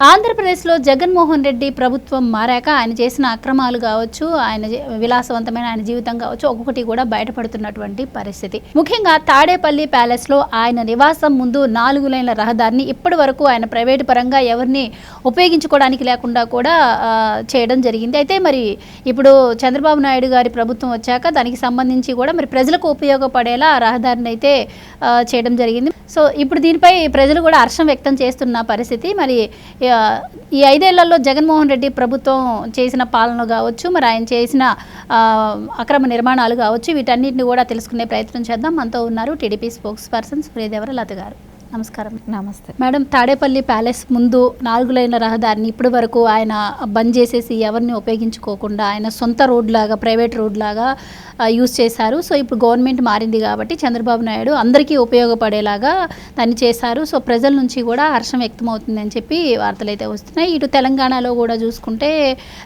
ఆంధ్రప్రదేశ్లో జగన్మోహన్ రెడ్డి ప్రభుత్వం మారాక ఆయన చేసిన అక్రమాలు కావచ్చు ఆయన విలాసవంతమైన ఆయన జీవితం కావచ్చు ఒక్కొక్కటి కూడా బయటపడుతున్నటువంటి పరిస్థితి. ముఖ్యంగా తాడేపల్లి ప్యాలెస్లో ఆయన నివాసం ముందు నాలుగు లైన్ల రహదారిని ఇప్పటి వరకు ఆయన ప్రైవేటు పరంగా ఎవరిని ఉపయోగించుకోవడానికి లేకుండా కూడా చేయడం జరిగింది. అయితే మరి ఇప్పుడు చంద్రబాబు నాయుడు గారి ప్రభుత్వం వచ్చాక దానికి సంబంధించి కూడా మరి ప్రజలకు ఉపయోగపడేలా రహదారిని అయితే చేయడం జరిగింది. సో ఇప్పుడు దీనిపై ప్రజలు కూడా హర్షం వ్యక్తం చేస్తున్న పరిస్థితి. మరి ఈ ఐదేళ్ళలో జగన్మోహన్ రెడ్డి ప్రభుత్వం చేసిన పాలన కావచ్చు మరి ఆయన చేసిన అక్రమ నిర్మాణాలు కావచ్చు వీటన్నిటిని కూడా తెలుసుకునే ప్రయత్నం చేద్దాం. మనతో ఉన్నారు TDP spokesperson Suryadevara Latha గారు. నమస్కారం. నమస్తే. మేడం తాడేపల్లి ప్యాలెస్ ముందు నాలుగు లైన్ల రహదారిని ఇప్పటి వరకు ఆయన బంద్ చేసేసి ఎవరిని ఉపయోగించుకోకుండా ఆయన సొంత రోడ్ లాగా ప్రైవేట్ రోడ్ లాగా యూజ్ చేశారు. సో ఇప్పుడు గవర్నమెంట్ మారింది కాబట్టి చంద్రబాబు నాయుడు అందరికీ ఉపయోగపడేలాగా దాన్ని చేశారు. సో ప్రజల నుంచి కూడా హర్షం వ్యక్తమవుతుందని చెప్పి వార్తలు అయితే వస్తున్నాయి. ఇటు తెలంగాణలో కూడా చూసుకుంటే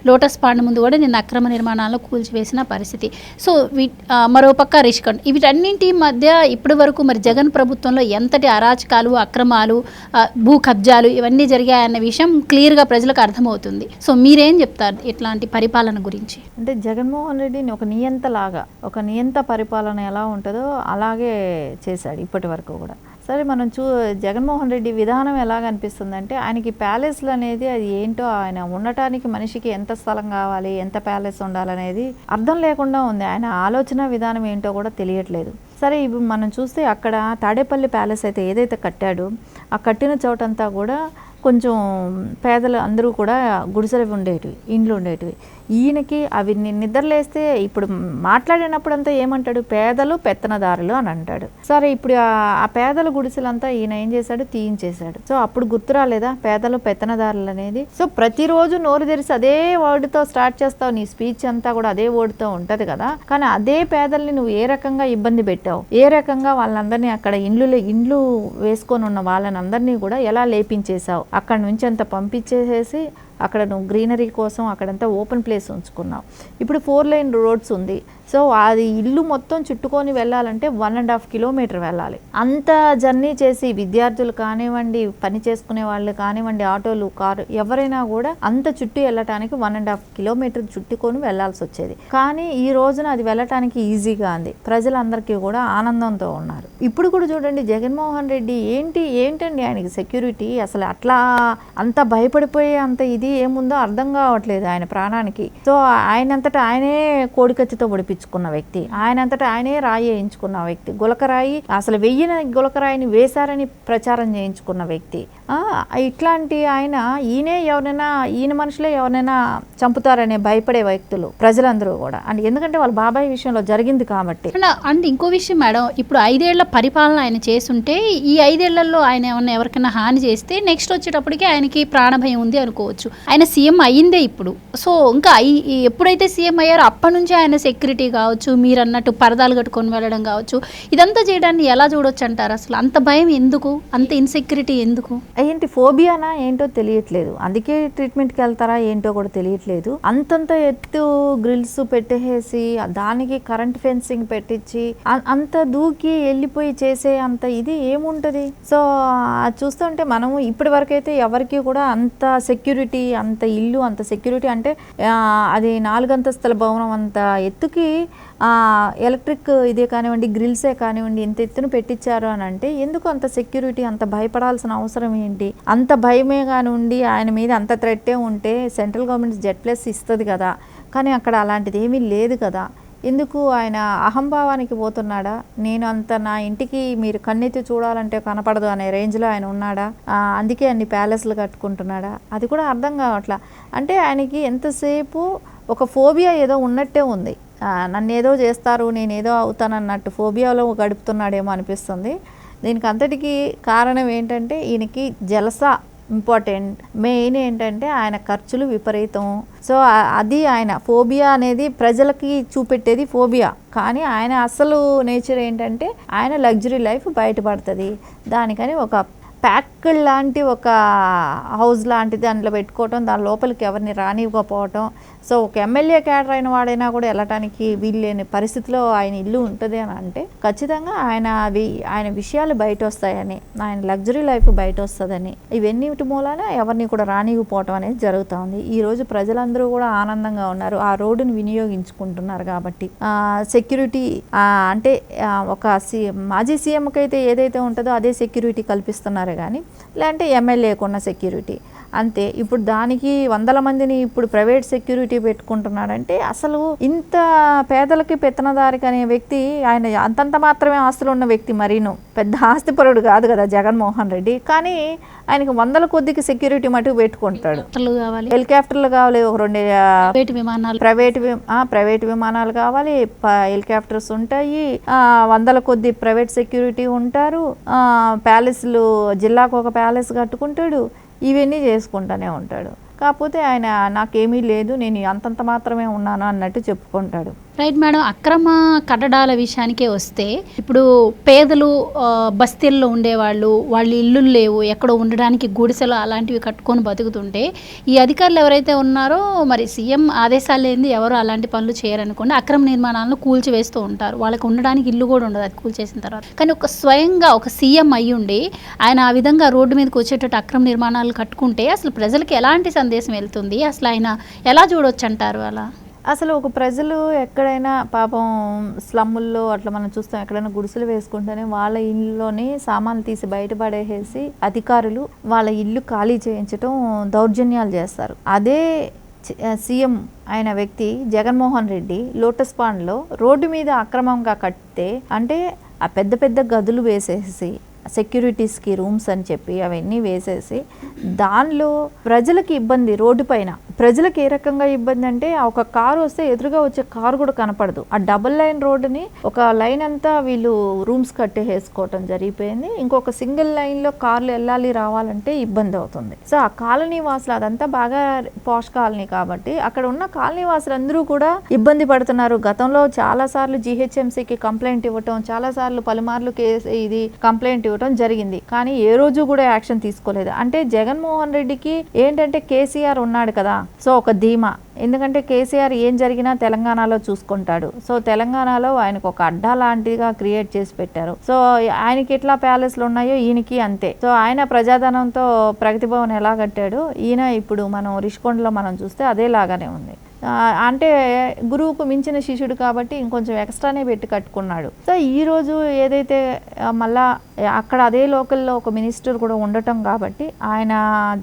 లోటస్ పాండ్ ముందు కూడా నిన్న అక్రమ నిర్మాణాలను కూల్చివేసిన పరిస్థితి. సో వీ మరోపక్క రిషికండ్. వీటన్నింటి మధ్య ఇప్పటి వరకు మరి జగన్ ప్రభుత్వంలో ఎంతటి అరాచకాలు అక్రమాలు భూ కబ్జాలు ఇవన్నీ జరిగాయన్న విషయం క్లియర్గా ప్రజలకు అర్థమవుతుంది. సో మీరేం చెప్తారు ఇట్లాంటి పరిపాలన గురించి? అంటే జగన్మోహన్ రెడ్డిని ఒక నియంతలాగా ఒక నియంత పరిపాలన ఎలా ఉంటుందో అలాగే చేశాడు ఇప్పటి వరకు కూడా. సరే మనం చూ జగన్మోహన్ రెడ్డి విధానం ఎలాగ అనిపిస్తుందంటే ఆయనకి ప్యాలెస్లు అనేది అది ఏంటో ఆయన ఉండటానికి మనిషికి ఎంత స్థలం కావాలి ఎంత ప్యాలెస్ ఉండాలనేది అర్థం లేకుండా ఉంది. ఆయన ఆలోచన విధానం ఏంటో కూడా తెలియట్లేదు. సరే ఇప్పుడు మనం చూస్తే అక్కడ తాడేపల్లి ప్యాలెస్ అయితే ఏదైతే కట్టాడో ఆ కట్టిన చోటంతా కూడా కొంచెం పేదలు అందరూ కూడా గుడిసెలు ఉండేటివి ఇండ్లు ఉండేటివి. ఈయనకి అవి నిద్రలేస్తే ఇప్పుడు మాట్లాడినప్పుడు అంతా ఏమంటాడు? పేదలు పెత్తనదారులు అని అంటాడు. సరే ఇప్పుడు ఆ- పేదల గుడిసెలంతా ఈయన ఏం చేశాడు? తీయించేశాడు. సో అప్పుడు గుర్తు రాలేదా? పేదలు పెత్తనదారులు అనేది. సో ప్రతిరోజు నోరు తెరిచి అదే వర్డ్తో స్టార్ట్ చేస్తావు. నీ స్పీచ్ అంతా కూడా అదే వర్డ్తో ఉంటుంది కదా. కానీ అదే పేదల్ని నువ్వు ఏ రకంగా ఇబ్బంది పెట్టావు? ఏ రకంగా వాళ్ళందరినీ అక్కడ ఇండ్లు ఇండ్లు వేసుకొని ఉన్న వాళ్ళని అందరినీ కూడా ఎలా లేపించేశావు? అక్కడ నుంచి అంత పంపించేసేసి అక్కడ నువ్వు గ్రీనరీ కోసం అక్కడంతా ఓపెన్ ప్లేస్ ఉంచుకున్నావు. ఇప్పుడు ఫోర్ లైన్ రోడ్స్ ఉంది. సో అది ఇల్లు మొత్తం చుట్టుకొని వెళ్ళాలంటే వన్ అండ్ హాఫ్ కిలోమీటర్ వెళ్ళాలి. అంత జర్నీ చేసి విద్యార్థులు కానివ్వండి పని చేసుకునే వాళ్ళు కానివ్వండి ఆటోలు కారు ఎవరైనా కూడా అంత చుట్టూ వెళ్ళటానికి వన్ అండ్ హాఫ్ కిలోమీటర్ చుట్టుకొని వెళ్ళాల్సి వచ్చేది. కానీ ఈ రోజున అది వెళ్ళటానికి ఈజీగా ఉంది. ప్రజలందరికీ కూడా ఆనందంతో ఉన్నారు. ఇప్పుడు కూడా చూడండి జగన్మోహన్ రెడ్డి ఏంటి ఏంటండి ఆయనకి సెక్యూరిటీ అసలు అట్లా అంత భయపడిపోయే అంత ఇది ఏముందో అర్థం కావట్లేదు ఆయన ప్రాణానికి. సో ఆయనంతటా ఆయనే కోడికత్తితో పొడిపించుకున్న వ్యక్తి. ఆయనంతటా ఆయనే రాయి వేయించుకున్న వ్యక్తి. గులకరాయి అసలు వెయ్యిన గులకరాయిని వేశారని ప్రచారం చేయించుకున్న వ్యక్తి. ఇట్లాంటి ఆయన ఈయనే ఎవరైనా ఈయన మనుషులే ఎవరైనా చంపుతారనే భయపడే వ్యక్తులు ప్రజలందరూ కూడా. అండ్ ఎందుకంటే వాళ్ళ బాబాయ్ విషయంలో జరిగింది కాబట్టి. అండ్ ఇంకో విషయం మేడం ఇప్పుడు ఐదేళ్ళ పరిపాలన ఆయన చేస్తుంటే ఈ ఐదేళ్ళలో ఆయన ఏమన్నా ఎవరికైనా హాని చేస్తే నెక్స్ట్ వచ్చేటప్పటికి ఆయనకి ప్రాణభయం ఉంది అనుకోవచ్చు. ఆయన సీఎం అయ్యిందే ఇప్పుడు. సో ఇంకా ఎప్పుడైతే సీఎం అయ్యారో అప్పటి నుంచి ఆయన సెక్యూరిటీ కావచ్చు మీరు అన్నట్టు పరదాలు కట్టుకొని వెళ్ళడం కావచ్చు ఇదంతా చేయడాన్ని ఎలా చూడొచ్చు అంటారు అసలు? అంత భయం ఎందుకు? అంత ఇన్సెక్యూరిటీ ఎందుకు? ఏంటి ఫోబియానా ఏంటో తెలియట్లేదు. అందుకే ట్రీట్మెంట్కి వెళ్తారా ఏంటో కూడా తెలియట్లేదు. అంతంత ఎత్తు గ్రిల్స్ పెట్టేసి దానికి కరెంట్ ఫెన్సింగ్ పెట్టించి అంత దూకి వెళ్ళిపోయి చేసే అంత ఇది ఏముంటది? సో చూస్తుంటే మనము ఇప్పటి వరకు అయితే ఎవరికి కూడా అంత సెక్యూరిటీ అంత ఇల్లు అంత సెక్యూరిటీ అంటే అది నాలుగంతస్తుల భవనం అంత ఎత్తుకి ఎలక్ట్రిక్ ఇదే కానివ్వండి గ్రిల్సే కానివ్వండి ఇంత ఎత్తున పెట్టించారు అని అంటే ఎందుకు అంత సెక్యూరిటీ అంత భయపడాల్సిన అవసరం ఏంటి? అంత భయమే కానివ్వండి ఆయన మీద అంత థ్రెట్టే ఉంటే సెంట్రల్ గవర్నమెంట్ జెడ్ ప్లస్ ఇస్తుంది కదా. కానీ అక్కడ అలాంటిది ఏమీ లేదు కదా. ఎందుకు ఆయన అహంభావానికి పోతున్నాడా? నేను అంత నా ఇంటికి మీరు కన్నెత్తి చూడాలంటే కనపడదు అనే రేంజ్లో ఆయన ఉన్నాడా? అందుకే అన్ని ప్యాలెస్లు కట్టుకుంటున్నాడా? అది కూడా అర్థం కావట్లా. అంటే ఆయనకి ఎంతసేపు ఒక ఫోబియా ఏదో ఉన్నట్టే ఉంది. నన్ను ఏదో చేస్తారు నేను ఏదో అవుతానన్నట్టు ఫోబియాలో గడుపుతున్నాడేమో అనిపిస్తుంది. దీనికి అంతటికీ కారణం ఏంటంటే ఈయనకి జలసా ఇంపార్టెంట్. మెయిన్ ఏంటంటే ఆయన ఖర్చులు విపరీతం. సో అది ఆయన ఫోబియా అనేది ప్రజలకి చూపెట్టేది ఫోబియా. కానీ ఆయన అసలు నేచర్ ఏంటంటే ఆయన లగ్జరీ లైఫ్ బయటపడుతుంది. దానికని ఒక ప్యాక్ లాంటి ఒక హౌస్ లాంటిది దాంట్లో పెట్టుకోవటం దాని లోపలికి ఎవరిని రానివ్వకపోవటం. సో ఒక ఎమ్మెల్యే క్యాడర్ అయిన వాడైనా కూడా వెళ్ళటానికి వీల్లేని పరిస్థితిలో ఆయన ఇల్లు ఉంటుంది అని అంటే ఖచ్చితంగా ఆయన అవి ఆయన విషయాలు బయట వస్తాయని ఆయన లగ్జరీ లైఫ్ బయట వస్తుందని ఇవన్నిటి మూలాన ఎవరిని కూడా రానివ్వకపోవటం అనేది జరుగుతుంది ఈ రోజు ప్రజలందరూ కూడా ఆనందంగా ఉన్నారు. ఆ రోడ్డుని వినియోగించుకుంటున్నారు కాబట్టి. సెక్యూరిటీ అంటే ఒక సి మాజీ సీఎంకి అయితే ఏదైతే ఉంటుందో అదే సెక్యూరిటీ కల్పిస్తున్నారు. కానీ లేదంటే ఎమ్మెల్యేకున్న సెక్యూరిటీ అంతే. ఇప్పుడు దానికి వందల మందిని ఇప్పుడు ప్రైవేట్ సెక్యూరిటీ పెట్టుకుంటున్నాడంటే అసలు ఇంత పేదలకి పెత్తనదారికి అనే వ్యక్తి ఆయన అంతంత మాత్రమే ఆస్తులు ఉన్న వ్యక్తి మరీను. పెద్ద ఆస్తిపరుడు కాదు కదా జగన్మోహన్ రెడ్డి. కానీ ఆయనకి వందల కొద్దికి సెక్యూరిటీ మటుకు పెట్టుకుంటాడు. హెలికాప్టర్లు కావాలి. హెలికాప్టర్లు కావాలి ఒక రెండు ప్రైవేట్ విమానాలు. ప్రైవేట్ ప్రైవేట్ విమానాలు కావాలి హెలికాప్టర్స్ ఉంటాయి ఆ, వందల కొద్ది ప్రైవేట్ సెక్యూరిటీ ఉంటారు ఆ, ప్యాలెస్లు జిల్లాకు ఒక ప్యాలెస్ కట్టుకుంటాడు. ఇవన్నీ చేసుకుంటూనే ఉంటాడు. కాకపోతే ఆయన నాకేమీ లేదు నేను అంతంత మాత్రమే ఉన్నాను అన్నట్టు చెప్పుకుంటాడు. రైట్ మేడం అక్రమ కట్టడాల విషయానికే వస్తే ఇప్పుడు పేదలు బస్తీల్లో ఉండేవాళ్ళు వాళ్ళ ఇల్లు లేవు ఎక్కడో ఉండడానికి గుడిసెలు అలాంటివి కట్టుకొని బతుకుతుంటే ఈ అధికారులు ఎవరైతే ఉన్నారో మరి సీఎం ఆదేశాలు లేని ఎవరు అలాంటి పనులు చేయరనుకోండి అక్రమ నిర్మాణాలను కూల్చివేస్తూ ఉంటారు. వాళ్ళకి ఉండడానికి ఇల్లు కూడా ఉండదు అది కూల్చేసిన తర్వాత. కానీ ఒక స్వయంగా ఒక సీఎం అయ్యుండి ఆయన ఆ విధంగా రోడ్డు మీదకి వచ్చేటట్టు అక్రమ నిర్మాణాలు కట్టుకుంటే అసలు ప్రజలకి ఎలాంటి సందేశం వెళ్తుంది? అసలు ఆయన ఎలా చూడొచ్చు అంటారు అలా? అసలు ఒక ప్రజలు ఎక్కడైనా పాపం స్లమ్ముల్లో అట్లా మనం చూస్తాం ఎక్కడైనా గుడిసెలు వేసుకుంటేనే వాళ్ళ ఇల్లులోనే సామాన్లు తీసి బయటపడేసేసి అధికారులు వాళ్ళ ఇల్లు ఖాళీ చేయించడం దౌర్జన్యాలు చేస్తారు. అదే సీఎం అయిన వ్యక్తి జగన్మోహన్ రెడ్డి లోటస్ పాండ్లో రోడ్డు మీద అక్రమంగా కట్టితే అంటే ఆ పెద్ద పెద్ద గదులు వేసేసి సెక్యూరిటీస్కి రూమ్స్ అని చెప్పి అవన్నీ వేసేసి దానిలో ప్రజలకి ఇబ్బంది రోడ్డు పైన. ప్రజలకు ఏ రకంగా ఇబ్బంది అంటే ఒక కారు వస్తే ఎదురుగా వచ్చే కారు కూడా కనపడదు. ఆ డబుల్ లైన్ రోడ్డుని ఒక లైన్ అంతా వీళ్ళు రూమ్స్ కట్టేసుకోవటం జరిగిపోయింది. ఇంకొక సింగిల్ లైన్లో కార్లు వెళ్ళాలి రావాలంటే ఇబ్బంది అవుతుంది. సో ఆ కాలనీ వాసులు అదంతా బాగా పాష్ కాలనీ కాబట్టి అక్కడ ఉన్న కాలనీ వాసులు అందరూ కూడా ఇబ్బంది పడుతున్నారు. గతంలో చాలా సార్లు జిహెచ్ఎంసీకి కంప్లైంట్ ఇవ్వటం చాలా సార్లు పలుమార్లు కేసు ఇది కంప్లైంట్ ఇవ్వటం జరిగింది. కానీ ఏ రోజు కూడా యాక్షన్ తీసుకోలేదు. అంటే జగన్మోహన్ రెడ్డికి ఏంటంటే కేసీఆర్ ఉన్నాడు కదా సో ఒక ధీమా. ఎందుకంటే కేసీఆర్ ఏం జరిగినా తెలంగాణలో చూసుకుంటాడు. సో తెలంగాణలో ఆయనకు ఒక అడ్డా లాంటిగా క్రియేట్ చేసి పెట్టారు. సో ఆయనకి ఎట్లా ప్యాలెస్లు ఉన్నాయో ఈయనకి అంతే. సో ఆయన ప్రజాధనంతో ప్రగతి భవన్ ఎలా కట్టాడు ఈయన ఇప్పుడు మనం రిషికొండలో మనం చూస్తే అదేలాగానే ఉంది. అంటే గురువుకు మించిన శిష్యుడు కాబట్టి ఇంకొంచెం ఎక్స్ట్రానే పెట్టి కట్టుకున్నాడు. సో ఈరోజు ఏదైతే మళ్ళీ మళ్ళా అక్కడ అదే లోకల్లో ఒక మినిస్టర్ కూడా ఉండటం కాబట్టి ఆయన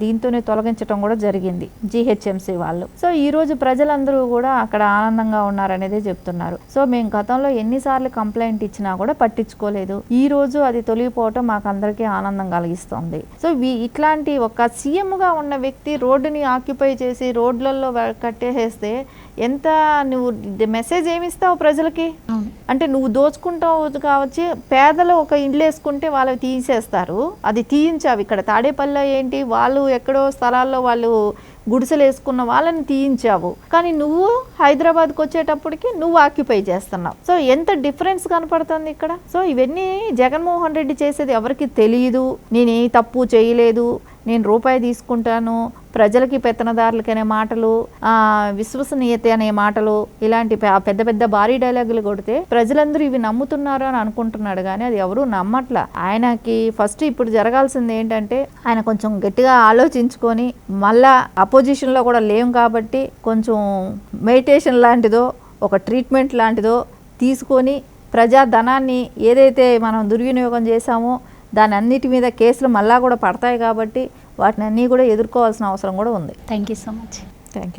దీంతోనే తొలగించడం కూడా జరిగింది జీహెచ్ఎంసీ వాళ్ళు. సో ఈ రోజు ప్రజలందరూ కూడా అక్కడ ఆనందంగా ఉన్నారనేదే చెప్తున్నారు. సో మేము గతంలో ఎన్నిసార్లు కంప్లైంట్ ఇచ్చినా కూడా పట్టించుకోలేదు. ఈ రోజు అది తొలగిపోవటం మాకు అందరికీ ఆనందం కలిగిస్తుంది. సో ఇట్లాంటి ఒక సీఎంగా ఉన్న వ్యక్తి రోడ్డుని ఆక్యుపై చేసి రోడ్లలో కట్టేసేస్తే ఎంత నువ్వు మెసేజ్ ఏమిస్తావు ప్రజలకి? అవును. అంటే నువ్వు దోచుకుంటావు కావచ్చు పేదలు ఒక ఇండ్లు వేసుకుంటే వాళ్ళు తీసేస్తారు. అది తీయించావు. ఇక్కడ తాడేపల్లిలో ఏంటి వాళ్ళు ఎక్కడో స్థలాల్లో వాళ్ళు గుడిసెలు వేసుకున్న వాళ్ళని తీయించావు. కానీ నువ్వు హైదరాబాద్కి వచ్చేటప్పటికి నువ్వు ఆక్యుపై చేస్తున్నావు. సో ఎంత డిఫరెన్స్ కనపడుతుంది ఇక్కడ? సో ఇవన్నీ జగన్మోహన్ రెడ్డి చేసేది ఎవరికి తెలియదు నేను ఏ తప్పు చేయలేదు. నేను రూపాయి తీసుకుంటాను ప్రజలకి పెత్తనదారులకి అనే మాటలు ఆ, విశ్వసనీయత అనే మాటలు ఇలాంటి పెద్ద పెద్ద భారీ డైలాగులు కొడితే ప్రజలందరూ ఇవి నమ్ముతున్నారు అని అనుకుంటున్నాడు. కానీ అది ఎవరు నమ్మట్ల. ఆయనకి ఫస్ట్ ఇప్పుడు జరగాల్సింది ఏంటంటే ఆయన కొంచెం గట్టిగా ఆలోచించుకొని మళ్ళా అపోజిషన్లో కూడా లేం కాబట్టి కొంచెం మెడిటేషన్ లాంటిదో ఒక ట్రీట్మెంట్ లాంటిదో తీసుకొని ప్రజా ధనాన్ని ఏదైతే మనం దుర్వినియోగం చేశామో దాని అన్నిటి మీద కేసులు మళ్ళా కూడా పడతాయి కాబట్టి వాటిని అన్నీ కూడా ఎదుర్కోవాల్సిన అవసరం కూడా ఉంది. Thank you so much thank you